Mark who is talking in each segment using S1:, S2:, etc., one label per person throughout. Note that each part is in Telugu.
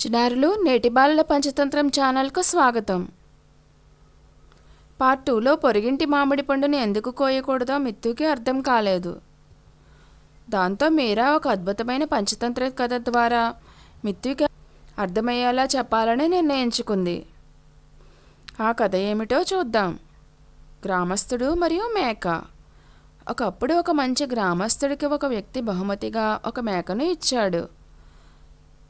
S1: చిన్నారులు నేటి బాలల పంచతంత్రం ఛానల్కు స్వాగతం. పార్ట్ టూలో పొరిగింటి మామిడి పండుని ఎందుకు కోయకూడదో మిత్తుకి అర్థం కాలేదు. దాంతో మీరా ఒక అద్భుతమైన పంచతంత్ర కథ ద్వారా మిత్తుకి అర్థమయ్యేలా చెప్పాలని నిర్ణయించుకుంది. ఆ కథ ఏమిటో చూద్దాం. గ్రామస్తుడు మరియు మేక. ఒకప్పుడు ఒక మంచి గ్రామస్తుడికి ఒక వ్యక్తి బహుమతిగా ఒక మేకను ఇచ్చాడు.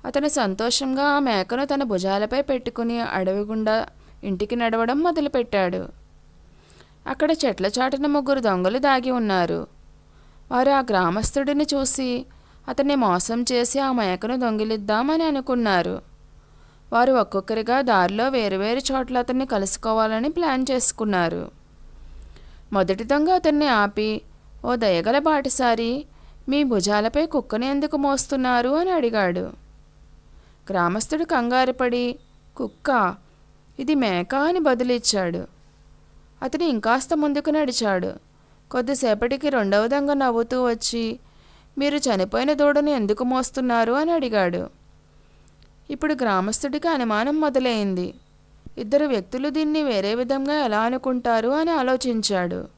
S1: అతను సంతోషంగా ఆ మేకను తన భుజాలపై పెట్టుకుని అడవి గుండా ఇంటికి నడవడం మొదలుపెట్టాడు. అక్కడ చెట్ల చాటున ముగ్గురు దొంగలు దాగి ఉన్నారు. వారు ఆ గ్రామస్తుడిని చూసి అతన్ని మోసం చేసి ఆ మేకను దొంగిలిద్దామని అనుకున్నారు. వారు ఒక్కొక్కరిగా దారిలో వేరువేరు చోట్ల అతన్ని కలుసుకోవాలని ప్లాన్ చేసుకున్నారు. మొదటి దొంగ అతన్ని ఆపి ఓ దయగల బాటసారి మీ భుజాలపై కుక్కని ఎందుకు మోస్తున్నారు? అని అడిగాడు. గ్రామస్తుడు కంగారుపడి కుక్క ఇది మేక అని బదులిచ్చాడు. అతను ఇంకాస్త ముందుకు నడిచాడు. కొద్దిసేపటికి రెండవ దొంగ నవ్వుతూ వచ్చి మీరు చనిపోయిన దూడను ఎందుకు మోస్తున్నారు? అని అడిగాడు. ఇప్పుడు గ్రామస్తుడికి అనుమానం మొదలైంది. ఇద్దరు వ్యక్తులు దీన్ని వేరే విధంగా ఎలా అనుకుంటారు అని ఆలోచించాడు.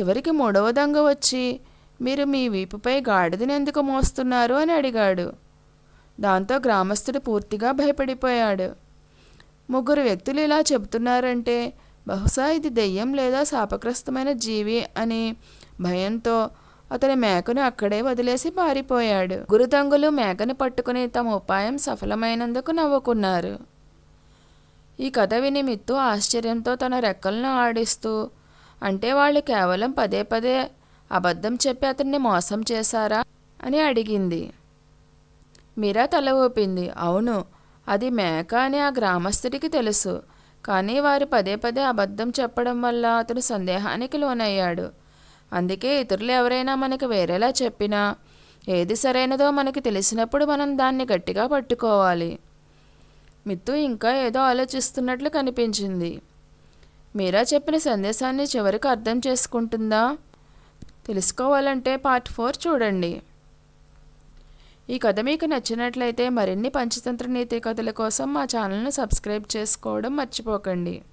S1: చివరికి మూడవ దొంగ వచ్చి మీరు మీ వీపుపై గాడిదని ఎందుకు మోస్తున్నారు? అని అడిగాడు. దాంతో గ్రామస్తుడు పూర్తిగా భయపడిపోయాడు. ముగ్గురు వ్యక్తులు ఇలా చెబుతున్నారంటే బహుశా ఇది దెయ్యం లేదా శాపగ్రస్తమైన జీవి అని భయంతో అతని మేకను అక్కడే వదిలేసి పారిపోయాడు. గురుదంగులు మేకను పట్టుకుని తమ ఉపాయం సఫలమైనందుకు నవ్వుకున్నారు. ఈ కథ విని మిత్తు ఆశ్చర్యంతో తన రెక్కలను ఆడిస్తూ అంటే వాళ్ళు కేవలం పదే పదే అబద్ధం చెప్పి అతన్ని మోసం చేశారా అని అడిగింది. మీరా తల ఊపింది. అవును అది మేక అని ఆ గ్రామస్తుడికి తెలుసు. కానీ వారు పదే పదే అబద్ధం చెప్పడం వల్ల అతను సందేహానికి లోనయ్యాడు. అందుకే ఇతరులు ఎవరైనా మనకు వేరేలా చెప్పినా ఏది సరైనదో మనకి తెలిసినప్పుడు మనం దాన్ని గట్టిగా పట్టుకోవాలి. మిత్తు ఇంకా ఏదో ఆలోచిస్తున్నట్లు కనిపించింది. మీరా చెప్పిన సందేశాన్ని చివరికి అర్థం చేసుకుంటుందా? తెలుసుకోవాలంటే పార్ట్ ఫోర్ చూడండి. ఈ కథ మీకు నచ్చినట్లయితే మరిన్ని పంచతంత్ర నీతి కథల కోసం మా ఛానల్ను సబ్స్క్రైబ్ చేసుకోవడం మర్చిపోకండి.